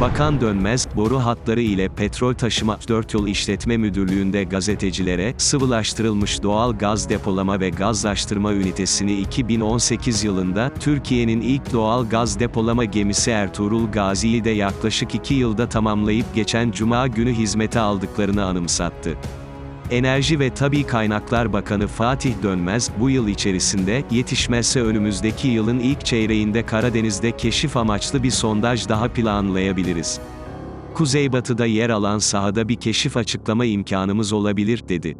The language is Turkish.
Bakan Dönmez, boru hatları ile petrol taşıma 4 yol işletme müdürlüğünde gazetecilere, sıvılaştırılmış doğal gaz depolama ve gazlaştırma ünitesini 2018 yılında, Türkiye'nin ilk doğal gaz depolama gemisi Ertuğrul Gazi'yi de yaklaşık 2 yılda tamamlayıp geçen Cuma günü hizmete aldıklarını anımsattı. Enerji ve Tabi Kaynaklar Bakanı Fatih Dönmez, bu yıl içerisinde, yetişmezse önümüzdeki yılın ilk çeyreğinde Karadeniz'de keşif amaçlı bir sondaj daha planlayabiliriz. Kuzeybatıda yer alan sahada bir keşif açıklama imkanımız olabilir, dedi.